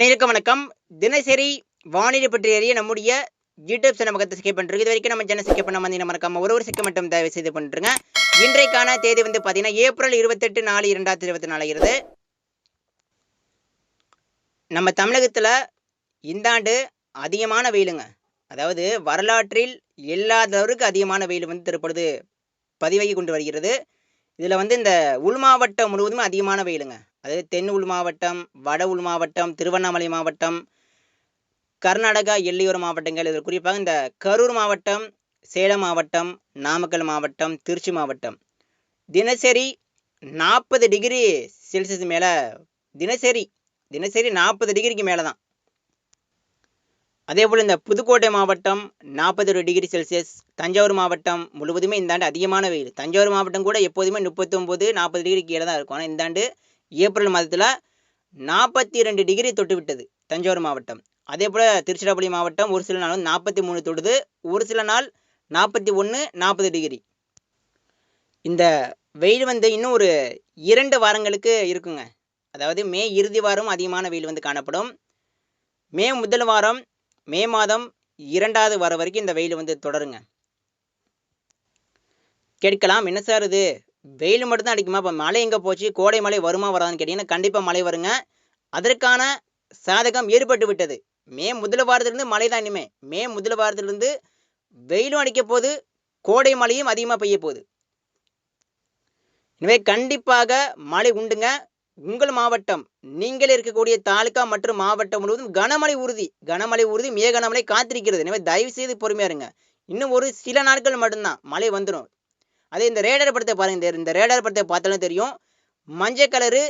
அனைவருக்கும் வணக்கம். தினசரி வானிலை பற்றி அறிய நம்முடைய யூடியூப் சேனல் பக்கத்தை ஸ்கிப் பண்ணுறோம் இது வரைக்கும் நம்ம சேனல் ஸ்கிப் பண்ண மாதிரி மறக்காம ஒரு ஒரு செகண்ட் மட்டும் தயவு செய்து பண்ணுறங்க இன்றைக்கான தேதி வந்து பார்த்தீங்கன்னா ஏப்ரல் இருபத்தெட்டு நாலு இரண்டாயிரத்தி இருபத்தி நாலுகிறது நம்ம தமிழகத்தில் இந்த ஆண்டு அதிகமான வெயிலுங்க. அதாவது வரலாற்றில் இல்லாதவருக்கு அதிகமான வெயில் வந்து தற்பொழுது பதிவாகி கொண்டு வருகிறது. இதில் வந்து இந்த உள் மாவட்டம் முழுவதுமே அதிகமான வெயிலுங்க. அதாவது தென் உள் மாவட்டம் வட உள் மாவட்டம் திருவண்ணாமலை மாவட்டம் கர்நாடகா எல்லையோர மாவட்டங்கள். இதில் குறிப்பாக இந்த கரூர் மாவட்டம் சேலம் மாவட்டம் நாமக்கல் மாவட்டம் திருச்சி மாவட்டம். தினசரி நாற்பது டிகிரி செல்சியஸ் மேலே தினசரி தினசரி நாற்பது டிகிரிக்கு மேலே தான் அதே போல் இந்த புதுக்கோட்டை மாவட்டம் நாற்பது ஒரு டிகிரி செல்சியஸ். தஞ்சாவூர் மாவட்டம் முழுவதுமே இந்த ஆண்டு அதிகமான வெயில். தஞ்சாவூர் மாவட்டம் கூட எப்போதுமே முப்பத்தொம்போது நாற்பது டிகிரி கீழே தான் இருக்கும். ஆனால் இந்த ஆண்டு ஏப்ரல் மாதத்தில் நாற்பத்தி ரெண்டு டிகிரி தொட்டுவிட்டது தஞ்சாவூர் மாவட்டம். அதே போல் திருச்சிராப்பள்ளி மாவட்டம் ஒரு சில நாள் நாற்பத்தி மூணு தொடுது. ஒரு சில நாள் நாற்பத்தி ஒன்று நாற்பது டிகிரி. இந்த வெயில் வந்து இன்னும் ஒரு இரண்டு வாரங்களுக்கு இருக்குங்க. அதாவது மே இறுதி வாரம் அதிகமான வெயில் வந்து காணப்படும். மே முதல் வாரம் மே மாதம் இரண்டாவது வாரம் வரைக்கும் இந்த வெயில் வந்து தொடருங்க. கேட்கலாம் என்ன சார் இது? வெயில் மட்டும்தான் அடிக்குமா? இப்போ மழை எங்கே போச்சு? கோடை மழை வருமா வராதுன்னு கேட்டிங்கன்னா கண்டிப்பாக மழை வருங்க. அதற்கான சாதகம் ஏற்பட்டு விட்டது. மே முதல் வாரத்திலிருந்து மழை தான் இனிமே. மே முதல் வாரத்திலிருந்து வெயிலும் அடிக்க போகுது கோடை மழையும் அதிகமாக பெய்ய போகுது. எனவே கண்டிப்பாக மழை உண்டுங்க. உங்கள் மாவட்டம் நீங்கள் இருக்கக்கூடிய தாலுக்கா மற்றும் மாவட்டம் முழுவதும் கனமழை உறுதி. கனமழை உறுதி மிக கனமழை காத்திருக்கிறது. எனவே தயவு செய்து பொறுமையா இருங்க. இன்னும் ஒரு சில நாட்கள் மட்டும்தான் மழை வந்துடும் அதே இந்த ரேடர் படத்தை பாருங்க இந்த- இந்த ரேடர் படத்தை பார்த்தாலும் தெரியும். மஞ்சள் கலரு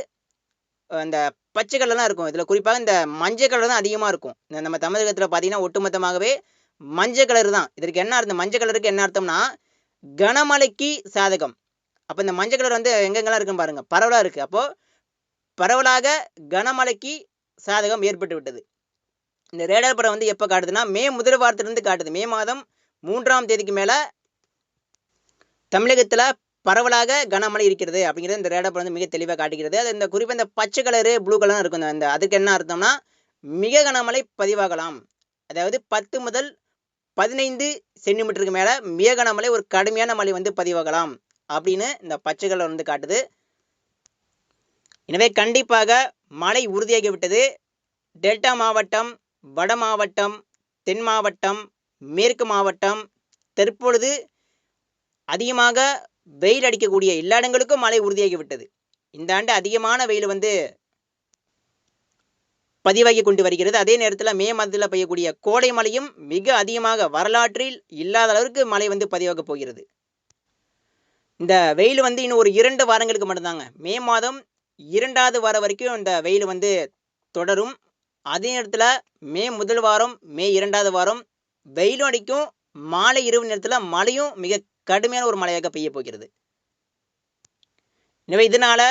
அந்த பச்சை கலர்லாம் இருக்கும். இதில் குறிப்பாக இந்த மஞ்சள் கலர் தான் அதிகமாக இருக்கும். இந்த நம்ம தமிழகத்தில் பார்த்தீங்கன்னா ஒட்டுமொத்தமாகவே மஞ்சள் கலர் தான். இதற்கு என்ன அர்த்தம்? மஞ்சள் கலருக்கு என்ன அர்த்தம்னா கனமழைக்கு சாதகம். அப்போ இந்த மஞ்சள் கலர் வந்து எங்கெங்கெல்லாம் இருக்குன்னு பாருங்க. பரவலாக இருக்குது அப்போது பரவலாக கனமழைக்கு சாதகம் ஏற்பட்டு விட்டது. இந்த ரேடார் படம் வந்து எப்போ காட்டுதுன்னா மே முதல் வாரத்திலிருந்து காட்டுது. மே மாதம் மூன்றாம் தேதிக்கு மேலே தமிழகத்தில் பரவலாக கனமழை இருக்கிறது அப்படிங்கிறது இந்த ரேடப் வந்து மிக தெளிவாக காட்டுகிறது. அது இந்த குறிப்பாக இந்த பச்சை கலரு ப்ளூ கலர் இருக்கும். இந்த- அதுக்கு என்ன அர்த்தம்னா மிக கனமழை பதிவாகலாம். அதாவது பத்து முதல் பதினைந்து சென்டிமீட்டருக்கு மேலே மிக கனமழை ஒரு கடுமையான மழை வந்து பதிவாகலாம் அப்படின்னு இந்த பச்சை கலர் வந்து காட்டுது. எனவே கண்டிப்பாக மழை உறுதியாகி விட்டது டெல்டா மாவட்டம் வட மாவட்டம் தென் மாவட்டம் மேற்கு மாவட்டம் தற்பொழுது அதிகமாக வெயில் அடிக்கக்கூடிய எல்லா இடங்களுக்கும் மழை உறுதியாகி விட்டது இந்த ஆண்டு அதிகமான வெயில் வந்து பதிவாகி கொண்டு வருகிறது. அதே நேரத்தில் மே மாதத்தில் பெய்யக்கூடிய கோடை மழையும் மிக அதிகமாக வரலாற்றில் இல்லாத அளவிற்கு மழை வந்து பதிவாக போகிறது. இந்த வெயில் வந்து இன்னும் ஒரு இரண்டு வாரங்களுக்கு மட்டும்தாங்க. மே மாதம் இரண்டாவது வாரம் வரைக்கும் இந்த வெயில் வந்து தொடரும். அதே நேரத்தில் மே முதல் வாரம் மே இரண்டாவது வாரம் வெயிலும் அடிக்கும். மாலை இரவு நேரத்தில் மழையும் மிக கடுமையான ஒரு மழையாக பெய்ய போகிறது. எனவே இதனால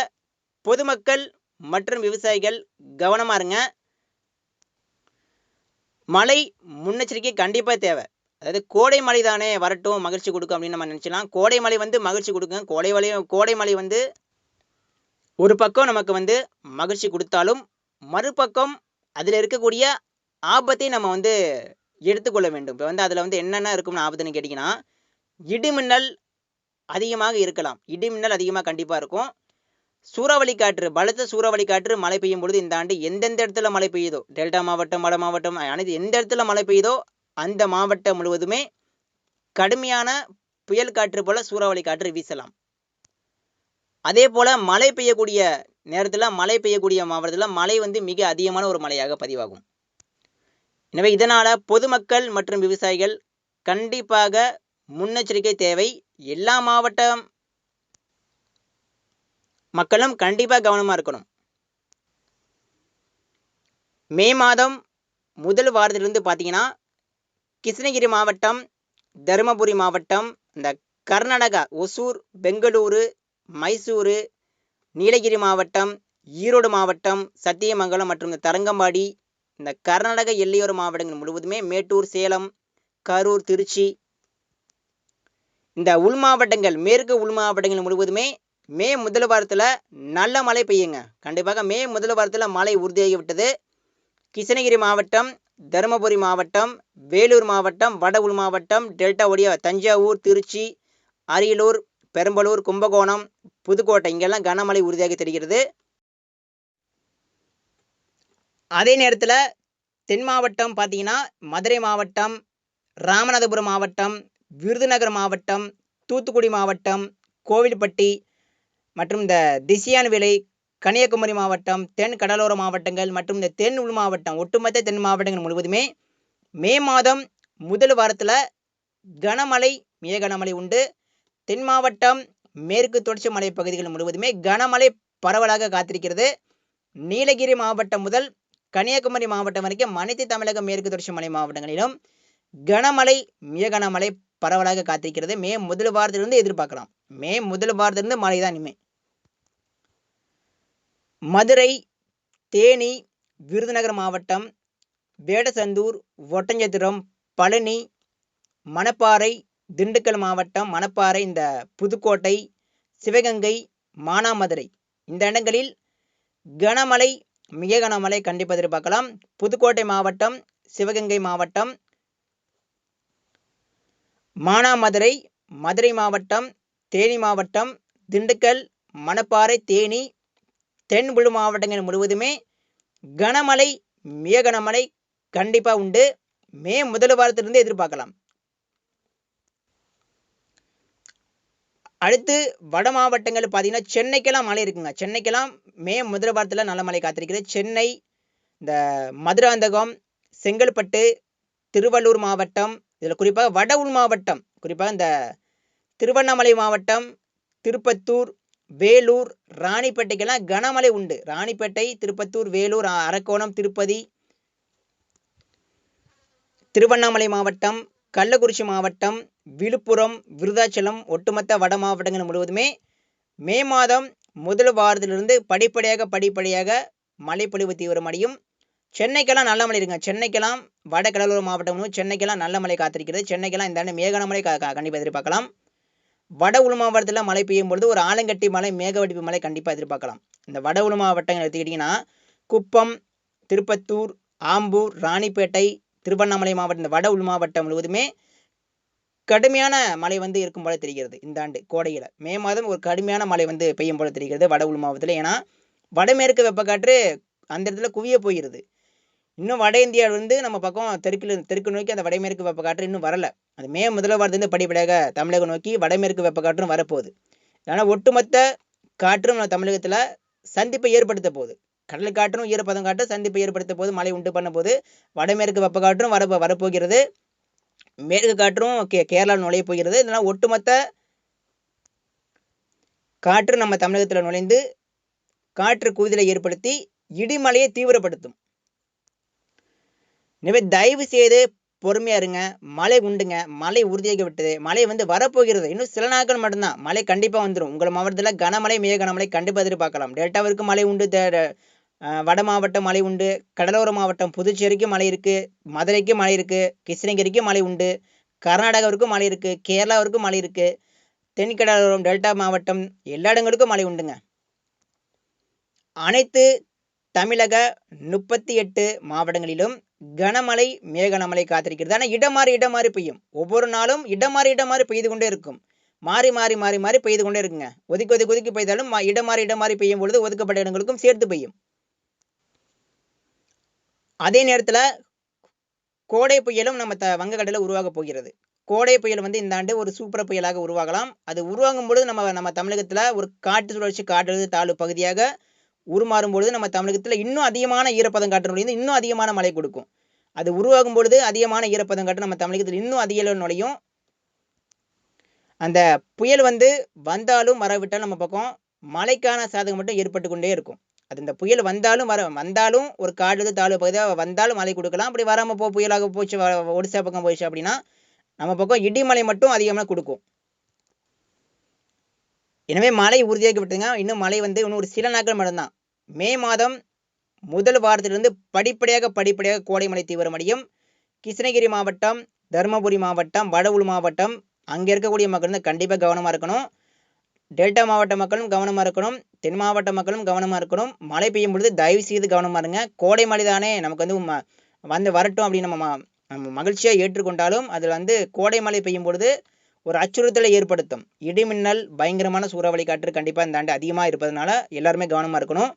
பொதுமக்கள் மற்றும் விவசாயிகள் கவனமா இருங்க. மழை முன்னெச்சரிக்கை கண்டிப்பாக தேவை. அதாவது கோடை மழை தானே வரட்டும் மகிழ்ச்சி கொடுக்கும் அப்படின்னு நம்ம நினச்சலாம் கோடை மழை வந்து மகிழ்ச்சி கொடுக்கும் கோடை மழை கோடை மழை வந்து ஒரு பக்கம் நமக்கு வந்து மகிழ்ச்சி கொடுத்தாலும் மறுபக்கம் அதில் இருக்கக்கூடிய ஆபத்தை நம்ம வந்து எடுத்துக்கொள்ள வேண்டும். இப்போ வந்து அதில் வந்து என்னென்ன இருக்கும்னு ஆபத்துன்னு கேட்டிங்கன்னா இடிமின்னல் அதிகமாக இருக்கலாம். இடிமின்னல் அதிகமாக கண்டிப்பாக இருக்கும். சூறாவளி காற்று பலத்த சூறாவளி காற்று மழை பெய்யும் பொழுது இந்த ஆண்டு எந்தெந்த இடத்துல மழை பெய்யுதோ டெல்டா மாவட்டம் வட மாவட்டம் அனைத்து எந்த இடத்துல மழை பெய்யுதோ அந்த மாவட்டம் முழுவதுமே கடுமையான புயல் காற்று போல சூறாவளி காற்று வீசலாம். அதே போல மழை பெய்யக்கூடிய நேரத்தில் மழை பெய்யக்கூடிய மாவட்டத்தில் மழை வந்து மிக அதிகமான ஒரு மழையாக பதிவாகும். எனவே இதனால பொதுமக்கள் மற்றும் விவசாயிகள் கண்டிப்பாக முன்னெச்சரிக்கை தேவை. எல்லா மாவட்டம் மக்களும் கண்டிப்பாக கவனமாக இருக்கணும். மே மாதம் முதல் வாரத்திலிருந்து பார்த்தீங்கன்னா கிருஷ்ணகிரி மாவட்டம் தருமபுரி மாவட்டம் இந்த கர்நாடகா ஒசூர் பெங்களூரு மைசூரு நீலகிரி மாவட்டம் ஈரோடு மாவட்டம் சத்தியமங்கலம் மற்றும் இந்த தரங்கம்பாடி இந்த கர்நாடக எல்லையோர மாவட்டங்கள் முழுவதுமே மேட்டூர் சேலம் கரூர் திருச்சி இந்த உள் மாவட்டங்கள் மேற்கு உள் மாவட்டங்கள் முழுவதுமே மே முதல் வாரத்தில் நல்ல மழை பெய்யுங்க. கண்டிப்பாக மே முதல் வாரத்தில் மழை உறுதியாகி விட்டது. கிருஷ்ணகிரி மாவட்டம் தருமபுரி மாவட்டம் வேலூர் மாவட்டம் வட உள் மாவட்டம் டெல்டா ஒடியா தஞ்சாவூர் திருச்சி அரியலூர் பெரம்பலூர் கும்பகோணம் புதுக்கோட்டை இங்கெல்லாம் கனமழை உறுதியாக தெரிகிறது. அதே நேரத்தில் தென் மாவட்டம் பார்த்தீங்கன்னா மதுரை மாவட்டம் ராமநாதபுரம் மாவட்டம் விருதுநகர் மாவட்டம் தூத்துக்குடி மாவட்டம் கோவில்பட்டி மற்றும் இந்த திசியான் விலை கன்னியாகுமரி மாவட்டம் தென் கடலோர மாவட்டங்கள் மற்றும் இந்த தென் உள் மாவட்டம் ஒட்டுமொத்த தென் மாவட்டங்கள் முழுவதுமே மே மாதம் முதல் வாரத்தில் கனமழை மிக கனமழை உண்டு. தென் மாவட்டம் மேற்கு தொடர்ச்சி மலை பகுதிகள் முழுவதுமே கனமழை பரவலாக காத்திருக்கிறது. நீலகிரி மாவட்டம் முதல் கன்னியாகுமரி மாவட்டம் வரைக்கும் அனைத்து தமிழக மேற்கு தொடர்ச்சி மலை மாவட்டங்களிலும் கனமழை மிக கனமழை பரவலாக காத்திருக்கிறது. மே முதல் வாரத்திலிருந்து எதிர்பார்க்கலாம். மே முதல் வாரத்திலிருந்து மழை தான் இனிமே. மதுரை தேனி விருதுநகர் மாவட்டம் வேடசந்தூர் ஒட்டஞ்சத்திரம் பழனி மணப்பாறை திண்டுக்கல் மாவட்டம் மணப்பாறை இந்த புதுக்கோட்டை சிவகங்கை மானாமதுரை. இந்த இடங்களில் கனமழை மிக கனமழை கண்டிப்பாக எதிர்பார்க்கலாம். புதுக்கோட்டை மாவட்டம் சிவகங்கை மாவட்டம் மானாமதுரை மதுரை மாவட்டம் தேனி மாவட்டம் திண்டுக்கல் மணப்பாறை தேனி தென் உள் மாவட்டங்கள் முழுவதுமே கனமழை மிக கனமழை கண்டிப்பாக உண்டு. மே முதல் வாரத்திலிருந்து எதிர்பார்க்கலாம். அடுத்து வட மாவட்டங்கள் பார்த்தீங்கன்னா சென்னைக்கெல்லாம் மழை இருக்குங்க. சென்னைக்கெல்லாம் மே முதல் வாரத்தில் நல்ல மழை காத்திருக்கிறது சென்னை இந்த மதுராந்தகம் செங்கல்பட்டு திருவள்ளூர் மாவட்டம் இதில் குறிப்பாக வட உள் மாவட்டம் குறிப்பாக இந்த திருவண்ணாமலை மாவட்டம் திருப்பத்தூர் வேலூர் ராணிப்பேட்டைக்கெல்லாம் கனமழை உண்டு. ராணிப்பேட்டை திருப்பத்தூர் வேலூர் அரக்கோணம் திருப்பதி திருவண்ணாமலை மாவட்டம் கள்ளக்குறிச்சி மாவட்டம் விழுப்புரம் விருதாச்சலம் ஒட்டுமொத்த வட மாவட்டங்கள் முழுவதுமே மே மாதம் முதல் வாரத்திலிருந்து படிப்படியாக படிப்படியாக மழைப்பொழிவு தீவிரமடையும். சென்னைக்கெல்லாம் நல்ல மழை இருக்குங்க. சென்னைக்கெல்லாம் வட கடலோர மாவட்டம் சென்னைக்கெல்லாம் நல்ல மழை காத்திருக்கிறது. சென்னைக்கெல்லாம் இந்த ஆண்டு மேகன மழை கா- கண்டிப்பாக எதிர்பார்க்கலாம். வட உள் மாவட்டத்தில் மழை பெய்யும் பொழுது ஒரு ஆலங்கட்டி மழை மேகவடிப்பு மழை கண்டிப்பாக எதிர்பார்க்கலாம். இந்த வட உள் மாவட்டங்கள் எடுத்துக்கிட்டிங்கன்னா குப்பம் திருப்பத்தூர் ஆம்பூர் ராணிப்பேட்டை திருவண்ணாமலை மாவட்டம் இந்த வட உள் மாவட்டம் முழுவதுமே கடுமையான மழை வந்து இருக்கும் போல தெரிகிறது இந்த ஆண்டு கோடையில். மே மாதம் ஒரு கடுமையான மழை வந்து பெய்யும் போல தெரிகிறது வட உள் மாவட்டத்தில். ஏன்னா வடமேற்கு வெப்பக்காற்று அந்த இடத்துல குவிய போகிறது. இன்னும் வட இந்தியாவில் வந்து நம்ம பக்கம் தெற்கில் தெற்கு நோக்கி அந்த வடமேற்கு வெப்பக்காற்று இன்னும் வரல. அது மே முதல வாரத்துலேருந்து படிப்படியாக தமிழகம் நோக்கி வடமேற்கு வெப்பக்காற்றும் வரப்போகுது. ஆனால் ஒட்டுமொத்த காற்றும் நம்ம தமிழகத்தில் சந்திப்பை ஏற்படுத்த போகுது. கடல் காற்றும் ஈரப்பதம் காற்றும் சந்திப்பை ஏற்படுத்த போது மழை உண்டு பண்ண போது வடமேற்கு வெப்பக்காற்றும் வர வரப்போகிறது. மேற்கு காற்றும் கே கேரளா நுழைய போகிறது. இதனால் ஒட்டுமொத்த காற்று நம்ம தமிழகத்தில் நுழைந்து காற்று குவிதலை ஏற்படுத்தி இடிமலையை தீவிரப்படுத்தும். எனவே தயவு செய்து பொறுமையாக இருங்க. மழை உண்டுங்க. மழை உறுதியாகி விட்டது. மழை வந்து வரப்போகிறது. இன்னும் சில நாட்கள் மட்டும்தான். மழை கண்டிப்பாக வந்துடும் உங்கள் மாவட்டத்தில் கனமழை மிக கனமழை கண்டிப்பாக எதிர்பார்க்கலாம். டெல்டாவிற்கு மழை உண்டு. வட மாவட்டம் மழை உண்டு. கடலோர மாவட்டம் புதுச்சேரிக்கு மழை இருக்குது மதுரைக்கு மழை இருக்குது கிருஷ்ணகிரிக்கு மழை உண்டு. கர்நாடகாவிற்கும் மழை இருக்குது கேரளாவிற்கும் மழை இருக்குது தென்கடலோரம் டெல்டா மாவட்டம் எல்லா இடங்களுக்கும் மழை உண்டுங்க. அனைத்து தமிழக முப்பத்தி எட்டு மாவட்டங்களிலும் கனமழை மேகனமழை காத்திருக்கிறது. ஆனால் இடம் மாறி இடம் மாறி பெய்யும். ஒவ்வொரு நாளும் இடம் மாறி இடம் மாறி பெய்து கொண்டே இருக்கும். மாறி மாறி மாறி மாறி பெய்து கொண்டே இருக்குங்க. ஒதுக்கி ஒதுக்கி ஒதுக்கி பெய்தாலும் இடம் மாறி இடம் மாறி பெய்யும் பொழுது ஒதுக்கப்பட்ட இடங்களுக்கும் சேர்த்து பெய்யும். அதே நேரத்தில் கோடை புயலும் நம்ம த வங்கக்கடலில் உருவாக போகிறது. கோடை புயல் வந்து இந்த ஆண்டு ஒரு சூப்பர் புயலாக உருவாகலாம். அது உருவாகும் பொழுது நம்ம நம்ம தமிழகத்தில் ஒரு காட்டு சுழற்சி காற்றழுத்த தாழ்வு பகுதியாக உருமாறும் பொழுது நம்ம தமிழகத்தில் இன்னும் அதிகமான ஈரப்பதம் காற்று நுழைந்து இன்னும் அதிகமான மழை கொடுக்கும். அது உருவாகும் பொழுது அதிகமான ஈரப்பதம் காற்று நம்ம தமிழகத்தில் இன்னும் அதிக அளவு நுழையும். அந்த புயல் வந்து வந்தாலும் வரவிட்டாலும் நம்ம பக்கம் மழைக்கான சாதகம் மட்டும் ஏற்பட்டு கொண்டே இருக்கும். அது இந்த புயல் வந்தாலும் வர வந்தாலும் ஒரு காடு தாழ்வு பகுதியாக வந்தாலும் மழை கொடுக்கலாம். அப்படி வராமல் போ புயலாக போச்சு வ- ஒடிசா பக்கம் போயிடுச்சு அப்படின்னா நம்ம பக்கம் இடிமலை மட்டும் அதிகமாக கொடுக்கும். எனவே மழை உறுதியாகிவிட்டுங்க இன்னும் மழை வந்து இன்னும் ஒரு சில நாட்கள் மட்டும்தான். மே மாதம் முதல் வாரத்திலிருந்து படிப்படியாக படிப்படியாக கோடை மழை தீவிரமடையும் கிருஷ்ணகிரி மாவட்டம் தருமபுரி மாவட்டம் வட மாவட்டம் அங்கே இருக்கக்கூடிய மக்கள் வந்து கண்டிப்பாக கவனமாக இருக்கணும். டெல்டா மாவட்ட மக்களும் கவனமாக இருக்கணும். தென் மாவட்ட மக்களும் கவனமாக இருக்கணும். மழை பெய்யும் பொழுது தயவு செய்து கவனமாக இருங்க. கோடை மழை தானே நமக்கு வந்து ம- வந்து வரட்டும் அப்படின்னு நம்ம நம்ம மகிழ்ச்சியாக ஏற்றுக்கொண்டாலும் அதில் வந்து கோடை மழை பெய்யும் பொழுது ஒரு அச்சுறுத்தலை ஏற்படுத்தும். இடிமின்னல் பயங்கரமான சூறாவளி காற்று கண்டிப்பாக இந்த ஆண்டு அதிகமாக இருப்பதனால எல்லாருமே கவனமாக இருக்கணும்.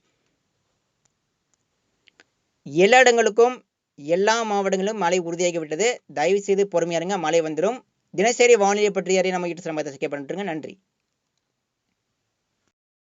எல்லா இடங்களுக்கும் எல்லா மாவட்டங்களிலும் மழை உறுதியாகி விட்டது. தயவு செய்து பொறுமையாருங்க மழை வந்துடும் தினசரி வானிலை பற்றி அறிய நம்ம வீட்டு சிரமத்தை சப்ஸ்கிரைப் பண்ணிட்டுருங்க நன்றி.